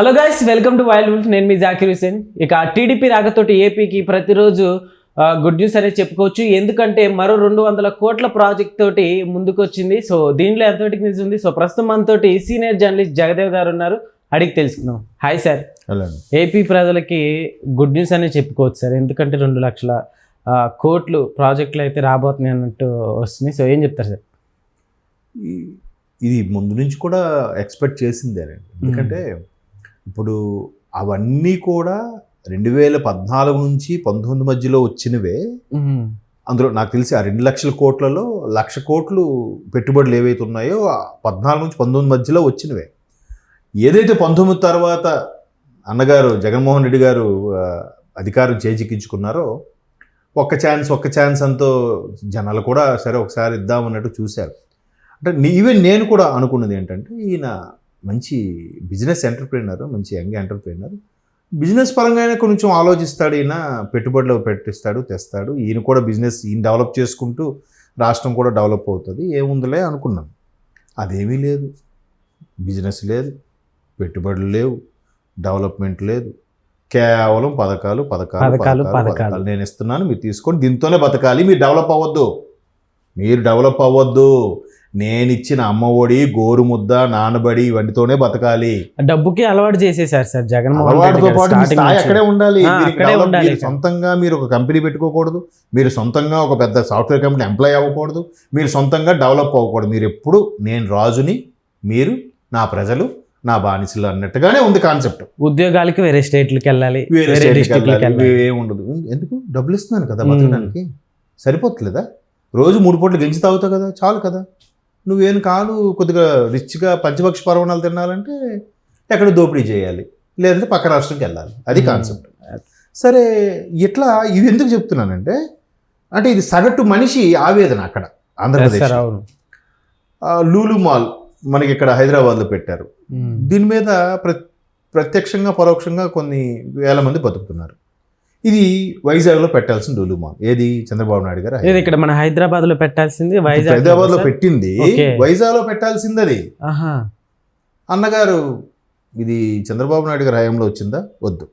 Hello guys welcome to wild wolf నేను మీ జాకిర్ హుసేన్ ఇక టీడీపీ రాకతోటి ఏపీకి ప్రతిరోజు గుడ్ న్యూస్ అనేది చెప్పుకోవచ్చు. ఎందుకంటే మరో రెండు వందల కోట్ల ప్రాజెక్ట్ తోటి ముందుకు వచ్చింది సో దీంట్లో ఎంతటికి నిజం ఉంది? సో ప్రస్తుతం మనతోటి సీనియర్ జర్నలిస్ట్ జగదేవ్ గారు ఉన్నారు. అడిగి తెలుసుకుందాం. హాయ్ సార్ అలా ఏపీ ప్రజలకి గుడ్ న్యూస్ అనేది చెప్పుకోవచ్చు సార్ ఎందుకంటే రెండు లక్షల కోట్లు ప్రాజెక్టులు అయితే రాబోతున్నాయి అన్నట్టు వస్తుంది. సో ఏం చెప్తారు సార్ ఇది ముందు నుంచి కూడా ఎక్స్పెక్ట్ చేసిందేనండి ఎందుకంటే ఇప్పుడు అవన్నీ కూడా రెండు వేల పద్నాలుగు నుంచి పంతొమ్మిది మధ్యలో వచ్చినవే. అందులో నాకు తెలిసి ఆ రెండు లక్షల కోట్లలో లక్ష కోట్లు పెట్టుబడులు ఏవైతే ఉన్నాయో ఆ పద్నాలుగు నుంచి పంతొమ్మిది మధ్యలో వచ్చినవే. ఏదైతే పంతొమ్మిది తర్వాత అన్నగారు జగన్మోహన్ రెడ్డి గారు అధికారం చేజిక్కించుకున్నారో ఒక్క ఛాన్స్ ఒక్క ఛాన్స్ అంతో జనాలు కూడా సరే ఒకసారి ఇద్దామన్నట్టు చూశారు. అంటే ఈవెన్ నేను కూడా అనుకున్నది ఏంటంటే ఈయన మంచి బిజినెస్ ఎంటర్ప్రీనర్ మంచి యంగ్ ఎంటర్ప్రీనర్. బిజినెస్ పరంగా అయినా కొంచెం ఆలోచిస్తాడు ఈయన పెట్టుబడులు పెట్టిస్తాడు తెస్తాడు. ఈయన కూడా బిజినెస్ ఈయన డెవలప్ చేసుకుంటూ రాష్ట్రం కూడా డెవలప్ అవుతుంది. ఏముందిలే అనుకున్నాం. అదేమీ లేదు. బిజినెస్ లేదు పెట్టుబడులు లేవు డెవలప్మెంట్ లేదు. కేవలం పథకాలు పథకాలు పథకాలు, పథకాలు పథకాలు. పథకాలు. నేను ఇస్తున్నాను మీరు తీసుకొని దీంతోనే బతకాలి. మీరు డెవలప్ అవ్వద్దు. మీరు డెవలప్ అవ్వద్దు. నేను ఇచ్చిన అమ్మఒడి గోరుముద్ద నానబడి ఇవన్నీతోనే బతకాలి. డబ్బుకి అలవాటు చేసేసారు సార్ జగన్మోహన్ అలవాటుతో పాటు మీ స్థాయి. అక్కడే ఉండాలి. అక్కడే సొంతంగా మీరు ఒక కంపెనీ పెట్టుకోకూడదు. మీరు సొంతంగా ఒక పెద్ద సాఫ్ట్వేర్ కంపెనీ ఎంప్లాయ్ అవ్వకూడదు. మీరు సొంతంగా డెవలప్ అవ్వకూడదు. మీరు ఎప్పుడు నేను రాజుని మీరు నా ప్రజలు నా బానిసలు అన్నట్టుగానే ఉంది కాన్సెప్ట్ ఉద్యోగాలకి వేరే స్టేట్లకి వెళ్ళాలి వేరే ఏముండదు ఎందుకు? డబ్బులు ఇస్తున్నాను కదా. బతకడానికి. సరిపోతలేదా రోజు మూడు పూటలు గెంజి తాగుతావు కదా? చాలు కదా. నువ్వేం కాదు కొద్దిగా రిచ్గా పంచపక్ష పర్వణాలు తినాలంటే ఎక్కడ దోపిడీ చేయాలి? లేదంటే పక్క రాష్ట్రంకి వెళ్ళాలి. అది. కాన్సెప్ట్. సరే ఇట్లా ఇవి ఎందుకు చెప్తున్నానంటే అంటే ఇది సగటు మనిషి ఆవేదన అక్కడ ఆంధ్రప్రదేశ్. లూలు మాల్ మనకి ఇక్కడ హైదరాబాద్లో పెట్టారు. దీని మీద ప్ర ప్రత్యక్షంగా పరోక్షంగా కొన్ని వేల మంది బతుకుతున్నారు. ఇది వైజాగ్లో పెట్టాల్సిన లూలు మాల్ ఏది? చంద్రబాబు నాయుడు గారు ఇది ఇక్కడ మన హైదరాబాద్లో పెట్టాల్సింది వైజాగ్ హైదరాబాద్లో పెట్టింది. వైజాగ్లో పెట్టాల్సింది అది అన్నగారు ఇది చంద్రబాబు నాయుడు గారి హయాంలో వచ్చిందా? వద్దు.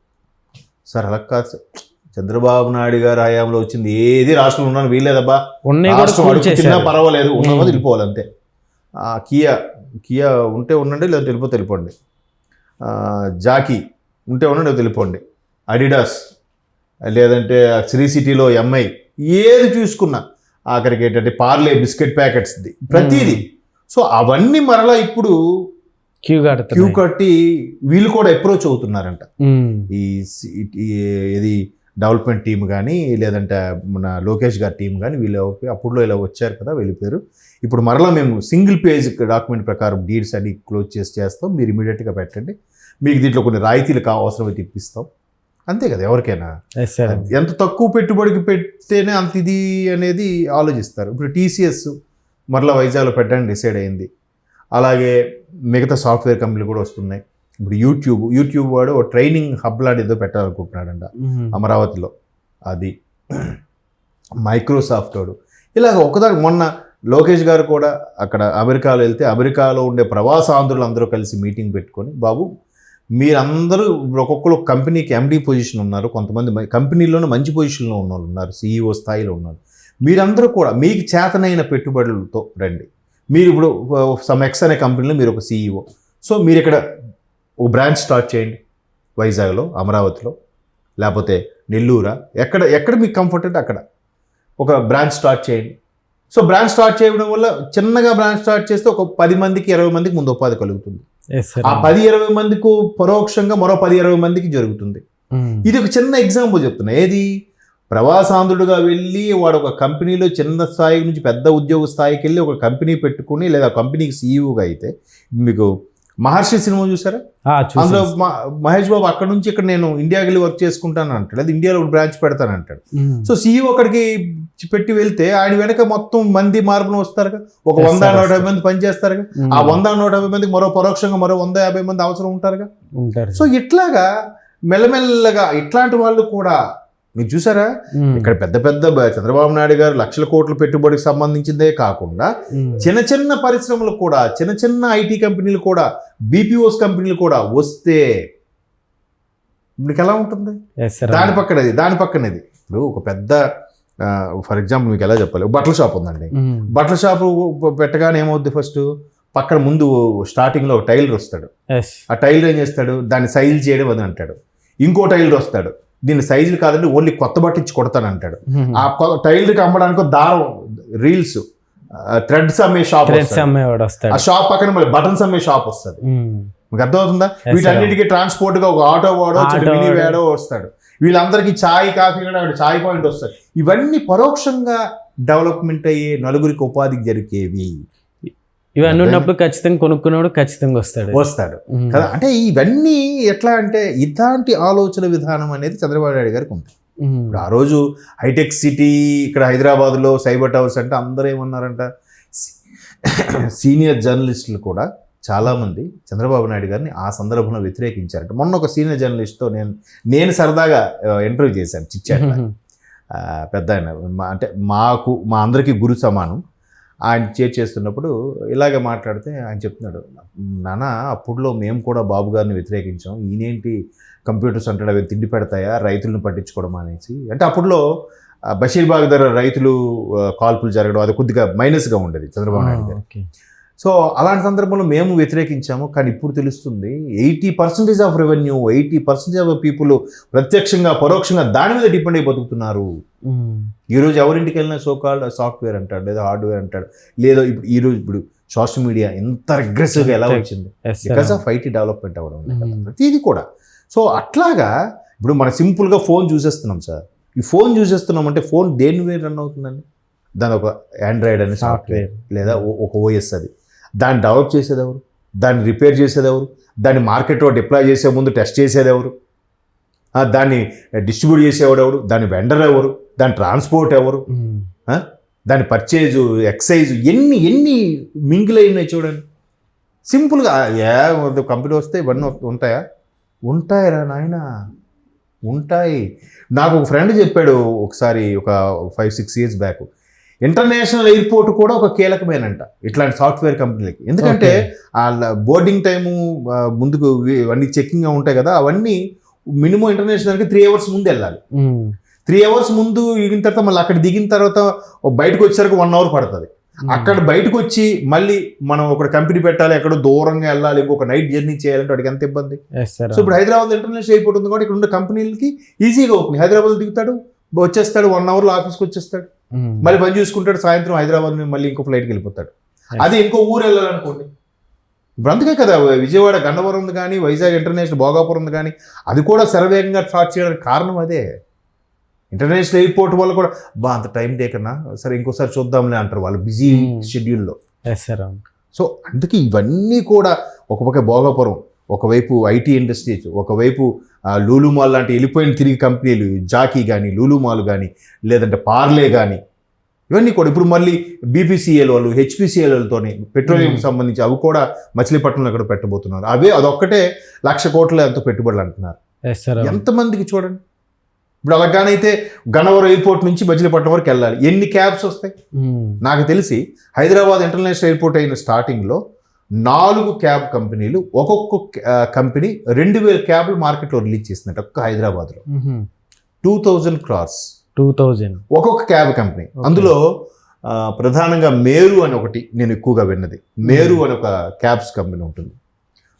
సార్ అలా కాదు సార్. చంద్రబాబు నాయుడు గారి హయాంలో వచ్చింది. ఏది రాష్ట్రంలో ఉన్నాను వీల్లేదబ్బా. రాష్ట్రం పర్వాలేదు. ఉన్న వెళ్ళిపోవాలి అంతే. ఆ, కియా కియా ఉంటే ఉండండి లేదంటే వెళ్ళిపోతే వెళ్ళిపోండి. ఆ, జాకీ ఉంటే ఉండండి వెళ్ళిపోండి. అడిడాస్ లేదంటే శ్రీ సిటీలో ఎంఐ ఏది చూసుకున్నా ఆఖరికి ఏంటంటే పార్లే బిస్కెట్ ప్యాకెట్స్ ప్రతిదీ. సో అవన్నీ మరలా ఇప్పుడు క్యూ క్యూ కడుతున్నాయి కట్టి వీళ్ళు కూడా అప్రోచ్ అవుతున్నారంట. ఈ ఇది డెవలప్మెంట్ టీం కానీ లేదంటే మన లోకేష్ గారి టీం కానీ వీళ్ళు అప్పుడులో ఇలా వచ్చారు కదా వెళ్ళిపోయారు. ఇప్పుడు మరలా మేము సింగిల్ పేజ్ డాక్యుమెంట్ ప్రకారం డీడ్స్ అన్ని క్లోజ్ చేసి చేస్తాం. మీరు ఇమీడియట్గా పెట్టండి. మీకు దీంట్లో కొన్ని రాయితీలు కా అవసరమైతే ఇప్పిస్తాం. అంతే కదా ఎవరికైనా. ఎంత తక్కువ పెట్టుబడికి పెడితేనే అంత ఇది అనేది ఆలోచిస్తారు. ఇప్పుడు టీసీఎస్ మరలా వైజాగ్లో పెట్టడానికి డిసైడ్ అయింది. అలాగే మిగతా సాఫ్ట్వేర్ కంపెనీలు కూడా వస్తున్నాయి. ఇప్పుడు యూట్యూబ్ యూట్యూబ్ వాడు ఓ ట్రైనింగ్ హబ్ లాంటి ఏదో పెట్టాలనుకుంటున్నాడంట. అమరావతిలో. అది. మైక్రోసాఫ్ట్ వాడు. ఇలాగ ఒకదాని మొన్న లోకేష్ గారు కూడా అక్కడ అమెరికాలో వెళ్తే అమెరికాలో ఉండే ప్రవాసాంధ్రులు అందరూ కలిసి మీటింగ్ పెట్టుకొని బాబు మీరందరూ ఒక్కొక్కరు కంపెనీకి ఎండీ పొజిషన్ ఉన్నారు. కొంతమంది కంపెనీలోనే మంచి పొజిషన్లో ఉన్న వాళ్ళు ఉన్నారు. సీఈఓ స్థాయిలో ఉన్నారు మీరందరూ కూడా మీకు చేతనైన పెట్టుబడులతో రండి. మీరు ఇప్పుడు సమ్ ఎక్స్ అనే కంపెనీలో మీరు ఒక సీఈఓ సో మీరు ఇక్కడ ఒక బ్రాంచ్ స్టార్ట్ చేయండి. వైజాగ్లో అమరావతిలో లేకపోతే నెల్లూరా? ఎక్కడ ఎక్కడ మీకు కంఫర్ట్ అంటే అక్కడ. ఒక బ్రాంచ్ స్టార్ట్ చేయండి. సో బ్రాంచ్ స్టార్ట్ చేయడం వల్ల చిన్నగా బ్రాంచ్ స్టార్ట్ చేస్తే ఒక పది మందికి ఇరవై మందికి ముందు ఉపాధి కలుగుతుంది. ఆ పది ఇరవై మందికి పరోక్షంగా మరో పది ఇరవై మందికి జరుగుతుంది. ఉమ్. ఇది ఒక చిన్న ఎగ్జాంపుల్ చెప్తున్నా. ఏది? ప్రవాసాంధ్రుడుగా వెళ్ళి వాడు ఒక కంపెనీలో చిన్న స్థాయి నుంచి పెద్ద ఉద్యోగ స్థాయికి వెళ్ళి ఒక కంపెనీ పెట్టుకుని లేదా కంపెనీకి సీఈఓగా అయితే మీకు మహర్షి సినిమా చూసారా? అందులో మహేష్ బాబు అక్కడ నుంచి ఇక్కడ నేను ఇండియాకి వెళ్ళి వర్క్ చేసుకుంటాను అంటాడు. అది ఇండియాలో ఒక బ్రాంచ్ పెడతాను అంటాడు. ఉమ్. సో సీఈఓ అక్కడికి పెట్టి వెళ్తే ఆయన వెనక మొత్తం మంది మార్పును వస్తారు ఒక వంద నూట యాభై. మంది పనిచేస్తారు ఉమ్. ఆ వంద నూట యాభై మందికి మరో పరోక్షంగా మరో వంద యాభై మంది అవసరం ఉంటారుగా ఉంటారు సో ఇట్లాగా మెల్లమెల్లగా ఇట్లాంటి వాళ్ళు కూడా మీరు చూసారా ఉమ్. ఇక్కడ పెద్ద పెద్ద చంద్రబాబు నాయుడు గారు లక్షల కోట్ల పెట్టుబడికి సంబంధించిందే కాకుండా ఉమ్. చిన్న చిన్న పరిశ్రమలు కూడా చిన్న చిన్న ఐటీ కంపెనీలు కూడా బీపీఓస్ కంపెనీలు కూడా వస్తే మీకు ఎలా ఉంటుంది దాని పక్కనది దాని పక్కనది ఇప్పుడు ఒక పెద్ద ఫర్ ఎగ్జాంపుల్ మీకు ఎలా చెప్పాలి? బట్టల షాప్ ఉందండి. బట్టల షాపు పెట్టగానే ఏమవుద్ది ఫస్ట్? పక్కన ముందు స్టార్టింగ్లో ఒక టైలర్ వస్తాడు. ఆ టైలర్ ఏం చేస్తాడు? దాన్ని సైజు చేయడం అది అంటాడు. ఇంకో టైలర్ వస్తాడు. దీన్ని సైజులు కాదండి ఓన్లీ కొత్త బట్ట ఇచ్చి కొడతాను అంటాడు. ఆ కొ- టైలర్కి అమ్మడానికి దారం రీల్స్ థ్రెడ్స్ అమ్మే షాప్ ఆ షాప్ పక్కన మళ్ళీ బటన్స్ అమ్మే షాప్ వస్తుంది. మీకు అర్థమవుతుందా. వీటన్నిటికీ ట్రాన్స్పోర్ట్గా ఒక ఆటో వాడో మినీ. వేడో. వస్తాడు. వీళ్ళందరికీ చాయ్ కాఫీ కూడా అక్కడ చాయ్ పాయింట్ వస్తాయి ఇవన్నీ పరోక్షంగా డెవలప్మెంట్ అయ్యే నలుగురికి ఉపాధికి జరిగేవి. ఇవన్నీ ఉన్నప్పుడు ఖచ్చితంగా కొనుక్కున్నాడు ఖచ్చితంగా వస్తాడు. వస్తాడు. కదా? అంటే ఇవన్నీ ఎట్లా అంటే ఇట్లాంటి ఆలోచన విధానం అనేది చంద్రబాబు నాయుడు గారికి ఉంది. ఇప్పుడు ఆ రోజు హైటెక్ సిటీ ఇక్కడ హైదరాబాద్లో సైబర్ టవర్స్ అంటే అందరూ ఏమన్నారంట? సీనియర్ జర్నలిస్టులు కూడా చాలామంది చంద్రబాబు నాయుడు గారిని ఆ సందర్భంలో వ్యతిరేకించారంట. మొన్న ఒక సీనియర్ జర్నలిస్ట్తో నేను నేను సరదాగా ఇంటర్వ్యూ చేశాను చిచ్చాను మ్మ్. పెద్ద ఆయన అంటే మాకు మా అందరికీ గురు సమానం. ఆయన చేర్ చేస్తున్నప్పుడు ఇలాగే మాట్లాడితే ఆయన చెప్తున్నాడు నాన్న అప్పుడులో మేము కూడా బాబు గారిని వ్యతిరేకించాం. ఈయనేంటి కంప్యూటర్స్ అంటాడు అవి తిండి పెడతాయా? రైతులను పట్టించుకోవడం అనేసి. అంటే అప్పుడులో బషీర్బాగ్ దగ్గర రైతులు కాల్పులు జరగడం అది కొద్దిగా మైనస్గా ఉండేది చంద్రబాబు నాయుడు గారు. ఓకే. సో అలాంటి సందర్భంలో మేము వ్యతిరేకించాము కానీ ఇప్పుడు తెలుస్తుంది eighty percentage of revenue eighty percentage of people ప్రత్యక్షంగా పరోక్షంగా దాని మీద డిపెండ్ అయి బతుకుతున్నారు. ఈరోజు ఎవరింటికి వెళ్ళినా సో కాల్డ్ సాఫ్ట్వేర్ అంటాడు లేదా హార్డ్వేర్ అంటాడు లేదా ఇప్పుడు ఈరోజు ఇప్పుడు సోషల్ మీడియా ఎంత అగ్రెసివ్గా ఎలా వచ్చింది? బికాస్ ఆఫ్ ఐటీ డెవలప్మెంట్ అవ్వడం. ప్రతిదీ కూడా. సో అట్లాగా ఇప్పుడు మనం సింపుల్గా ఫోన్ చూసేస్తున్నాం సార్. ఈ ఫోన్ చూసేస్తున్నాం అంటే ఫోన్ దేని మీద రన్ అవుతుందండి? దాని ఒక ఆండ్రాయిడ్ అనే సాఫ్ట్వేర్ లేదా ఒక ఓఎస్ అది. దాన్ని డెవలప్ చేసేది ఎవరు దాన్ని రిపేర్ చేసేది ఎవరు దాన్ని మార్కెట్లో డిప్లాయ్ చేసే ముందు టెస్ట్ చేసేది ఎవరు ఆ, దాన్ని డిస్ట్రిబ్యూట్ చేసేవాడు ఎవరు దాని వెండర్ ఎవరు? దాని ట్రాన్స్పోర్ట్ ఎవరు? మ్మ్. దాని పర్చేజు ఎక్సైజ్ ఎన్ని ఎన్ని మింగిల్ అయి ఉన్నాయి చూడండి. సింపుల్గా ఏ కంపెనీ వస్తే ఇవన్నీ ఉంటాయా? ఉంటాయిరా నాయన. ఉంటాయి. నాకు ఒక ఫ్రెండ్ చెప్పాడు ఒకసారి ఒక five six years back international airport కూడా ఒక కీలకమేనంట ఇట్లాంటి సాఫ్ట్వేర్ కంపెనీలకి. ఎందుకంటే వాళ్ళ బోర్డింగ్ టైము ముందుకు వి- అవన్నీ చెక్కింగ్ ఉంటాయి కదా అవన్నీ మినిమం ఇంటర్నేషనల్కి త్రీ అవర్స్ ముందు వెళ్ళాలి. త్రీ అవర్స్ ముందు దిగిన తర్వాత మళ్ళీ అక్కడ దిగిన తర్వాత బయటకు వచ్చేసరికి వన్ అవర్ పడుతుంది. అక్కడ బయటకు వచ్చి మళ్ళీ మనం ఒక కంపెనీ పెట్టాలి ఎక్కడో దూరంగా వెళ్ళాలి ఇంకొక నైట్ జర్నీ చేయాలంటే వాడికి ఎంత ఇబ్బంది? సో ఇప్పుడు హైదరాబాద్ ఇంటర్నేషనల్ ఎయిర్పోర్ట్ ఉంది కాబట్టి ఇక్కడ ఉన్న కంపెనీలకి ఈజీగా అవుతుంది హైదరాబాద్ దిగుతాడు వచ్చేస్తాడు వన్ అవర్లో ఆఫీస్కి వచ్చేస్తాడు. మళ్ళీ పని చూసుకుంటాడు సాయంత్రం హైదరాబాద్ నుంచి మళ్ళీ ఇంకో ఫ్లైట్కి వెళ్ళిపోతాడు. అది ఇంకో ఊరు వెళ్ళాలనుకోండి. ఇప్పుడు అందుకే కదా విజయవాడ గన్నవరం ఉంది కానీ వైజాగ్ ఇంటర్నేషనల్ భోగాపురం ఉంది కానీ అది కూడా శరవేగంగా స్టార్ట్ చేయడానికి కారణం అదే. ఇంటర్నేషనల్ ఎయిర్పోర్ట్ వల్ల కూడా బా అంత టైం టేకన్నా సరే ఇంకోసారి చూద్దాంలే అంటారు వాళ్ళు బిజీ Hmm. షెడ్యూల్లో అవును. సో అందుకే ఇవన్నీ కూడా ఒక పక్క భోగాపురం ఒకవైపు ఐటీ ఇండస్ట్రీస్ ఒకవైపు లూలు మాల్ లాంటి వెళ్ళిపోయిన తిరిగి కంపెనీలు జాకీ కానీ లూలు మాల్ కానీ లేదంటే పార్లే కానీ ఇవన్నీ కూడా ఇప్పుడు మళ్ళీ బీపీసీఎల్ వాళ్ళు హెచ్పిసిఎల్ వాళ్ళతోని పెట్రోలియం. సంబంధించి అవి కూడా మచిలీపట్నంలో ఇక్కడ పెట్టబోతున్నారు. అవే అదొక్కటే లక్ష కోట్ల ఎంతో పెట్టుబడులు అంటున్నారు. ఎంతమందికి చూడండి? ఇప్పుడు అలాగానైతే గన్నవరం ఎయిర్పోర్ట్ నుంచి మచిలీపట్నం వరకు వెళ్ళాలి. ఎన్ని క్యాబ్స్ వస్తాయి. నాకు తెలిసి హైదరాబాద్ ఇంటర్నేషనల్ ఎయిర్పోర్ట్ అయిన స్టార్టింగ్లో నాలుగు క్యాబ్ కంపెనీలు ఒక్కొక్క కంపెనీ రెండు వేల క్యాబ్లు మార్కెట్లో రిలీజ్ చేసిందట ఒక్క హైదరాబాద్లో. Two thousand crores two thousand. ఒక్కొక్క క్యాబ్ కంపెనీ. అందులో ప్రధానంగా మేరు అని ఒకటి నేను ఎక్కువగా విన్నది. మేరు అని ఒక క్యాబ్స్ కంపెనీ ఉంటుంది.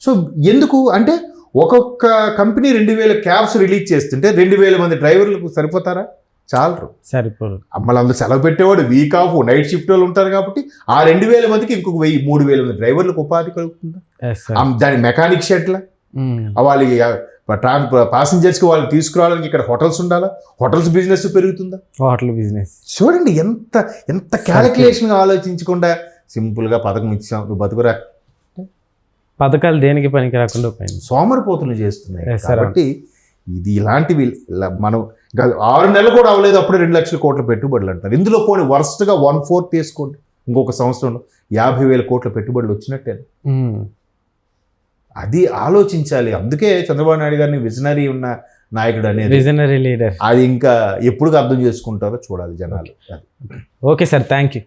సో ఎందుకు? అంటే ఒక్కొక్క కంపెనీ రెండు వేల క్యాబ్స్ రిలీజ్ చేస్తుంటే రెండు వేల మంది డ్రైవర్లకు సరిపోతారా? చాలరు. సరిపోదు. మళ్ళీ అందులో సెలవు పెట్టేవాడు వీక్ ఆఫ్ నైట్ షిఫ్ట్ వాళ్ళు ఉంటారు కాబట్టి ఆ రెండు వేల మందికి ఇంకొక వెయ్యి మూడు వేల మంది డ్రైవర్లకు ఉపాధి కలుగుతుందా? దాని మెకానిక్ షెడ్ల మ్మ్. వాళ్ళ ట్రాన్ ప్యాసింజర్స్కి వాళ్ళు తీసుకురావడానికి ఇక్కడ హోటల్స్ ఉండాలా? హోటల్స్ బిజినెస్ పెరుగుతుందా? హోటల్ బిజినెస్ చూడండి ఎంత ఎంత క్యాలిక్యులేషన్ ఆలోచించకుండా సింపుల్గా పథకం ఇచ్చాం నువ్వు బతుకురా. పథకాలు దేనికి పనికి రాకుండా పోయింది? సోమరిపోతులు చేస్తున్నాయి. కాబట్టి ఇది ఇలాంటివి ఇలా మనం ఆరు నెలలు కూడా అవ్వలేదు అప్పుడే రెండు లక్షల కోట్ల పెట్టుబడులు అంటారు ఇందులో పోనీ వరుసగా వన్ ఫోర్త్ తీసుకోండి ఇంకొక సంవత్సరంలో యాభై వేల కోట్ల పెట్టుబడులు వచ్చినట్టే. అది ఆలోచించాలి. అందుకే చంద్రబాబు నాయుడు గారిని విజనరీ ఉన్న నాయకుడు అనేది విజనరీ లీడర్. అది ఇంకా ఎప్పుడు అర్థం చేసుకుంటారో చూడాలి జనాలు. Okay sir thank you.